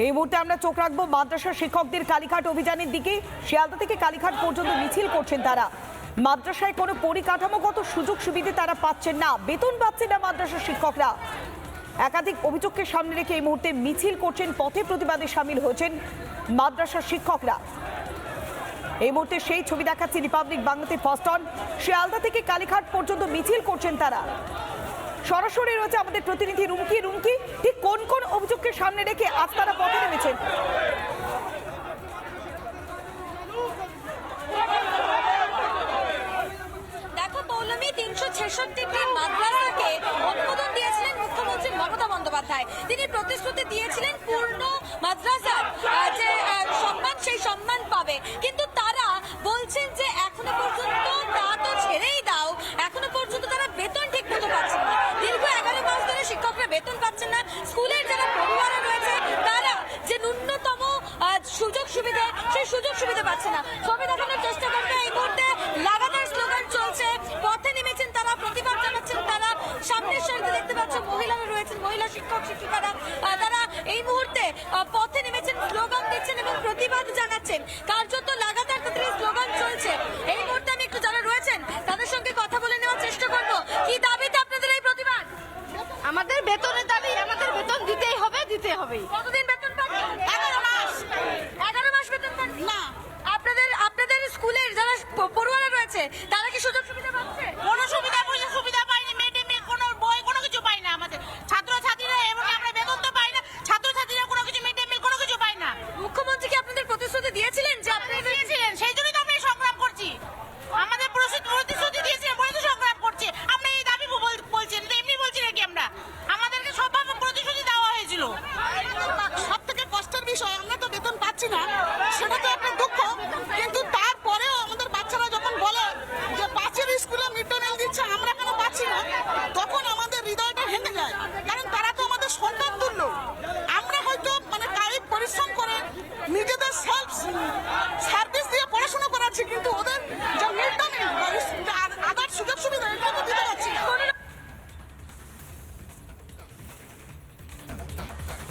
এই মুহূর্তে আমরা চোখ রাখব মাদ্রাসা শিক্ষকদের কালীঘাট অভিযানের দিকে। শিয়ালদা থেকে কালীঘাট পর্যন্ত মিছিল করছেন তারা। মাদ্রাসায় কোনো পরিকাঠামোগত সুযোগ সুবিধে তারা পাচ্ছেন না। বেতন পাচ্ছেন না মাদ্রাসা শিক্ষকরা। একাধিক অভিযোগকে সামনে রেখে এই মুহূর্তে মিছিল করছেন, পথে প্রতিবাদে সামিল হয়েছেন মাদ্রাসা শিক্ষকরা। এই মুহূর্তে সেই ছবি দেখাচ্ছে রিপাবলিক বাংলাতে ফার্স্ট অন। শিয়ালদা থেকে কালীঘাট পর্যন্ত মিছিল করছেন তারা। সরাসরি রয়েছে আমাদের প্রতিনিধি রুমকি। রুমকি, ঠিক কোন কোন অভিযোগকে সামনে রেখে আজ তারা পথে নেমেছেন? বন্দ্যোপাধ্যায়। তিনি প্রতিশ্রুতি দিয়েছিলেন পূর্ণ মাদ্রাসার যে সম্মান, সেই সম্মান পাবে। কিন্তু তারা বলছেন যে এখনও পর্যন্ত তা তো ছেড়েই দাও এখনও পর্যন্ত তারা বেতন ঠিক মতো পাচ্ছেন না দীর্ঘ এগারো মাস ধরে শিক্ষকরা বেতন পাচ্ছেন না। স্কুলের যারা পড়ুয়ারা রয়েছে, তারা যে ন্যূনতম সুযোগ সুবিধা, সেই সুযোগ সুবিধা পাচ্ছে না। ছবি দেখানোর চেষ্টা করবে এই মুহূর্তে লাগাতার স্লোগান চলছে। পথে নেমেছেন তারা, প্রতিবাদ জানাচ্ছেন তারা। সামনের সারিতে দেখতে পাচ্ছ মহিলারা রয়েছেন, মহিলা শিক্ষক, শিক্ষিকারা। তারা এই মুহূর্তে পথে নেমেছেন স্লোগান দিচ্ছেন এবং প্রতিবাদ জানাচ্ছেন। কার্যত লাগাতার তাদের এই স্লোগান চলছে এই মুহূর্তে আমি একটু যারা রয়েছেন তাদের সঙ্গে কথা বলে নেওয়ার চেষ্টা করব কি দাবিতে আপনাদের এই প্রতিবাদ আমাদের বেতনের দাবি আমাদের বেতন দিতেই হবে। কতদিন বেতন পান মাস। এগারো মাস বেতন পান না। আপনাদের আপনাদের স্কুলের যারা পড়ুয়ারা রয়েছে তারা কি সুযোগ সুবিধা পাচ্ছে কোনো সুবিধা কোনো সুবিধা পাইনি মিড ডে মিল কোনো বই কোনো কিছু পাই না আমাদের ছাত্র ছাত্রীরা এবং আমরা বেতন তো পাই না ছাত্র ছাত্রীরা কোনো কিছু মিড ডে মিল কোনো কিছু পাই না মুখ্যমন্ত্রী কি আপনাদের প্রতিশ্রুতি দিয়েছিলেন যে আপনি আপনাদের দিয়েছিলেন সেই জন্যই তো আমরা এই সংগ্রাম করছি আমাদের প্রতিশ্রুতি প্রতিশ্রুতি দিয়েছিলেন বলে তো সংগ্রাম করছি আমরা এই দাবি বল- বলছি না তো এমনি বলছি নাকি আমরা আমাদেরকে সব প্রতিশ্রুতি দেওয়া হয়েছিল সব থেকে কষ্টের বিষয় আমরা তো বেতন পাচ্ছি না।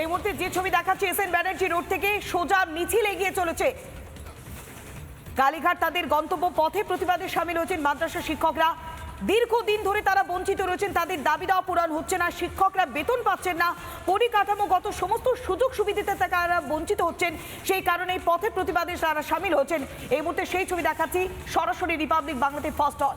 এই মুহূর্তে যে ছবি দেখাচ্ছে এস এন ব্যানার্জি রোড থেকে, সোজা মিছিল এগিয়ে চলেছে। কালীঘাট তাদের গন্তব্য পথে প্রতিবাদে সামিল হয়েছেন মাদ্রাসা শিক্ষকরা। দীর্ঘদিন ধরে তারা বঞ্চিত রয়েছেন, তাদের দাবি দেওয়া পূরণ হচ্ছে না, শিক্ষকরা বেতন পাচ্ছেন না। পরিকাঠামোগত সমস্ত সুযোগ সুবিধাতে তারা বঞ্চিত হচ্ছেন, সেই কারণে পথে প্রতিবাদে তারা সামিল হচ্ছেন এই মুহূর্তে সেই ছবি দেখাচ্ছি সরাসরি রিপাবলিক বাংলাতে ফার্স্ট অন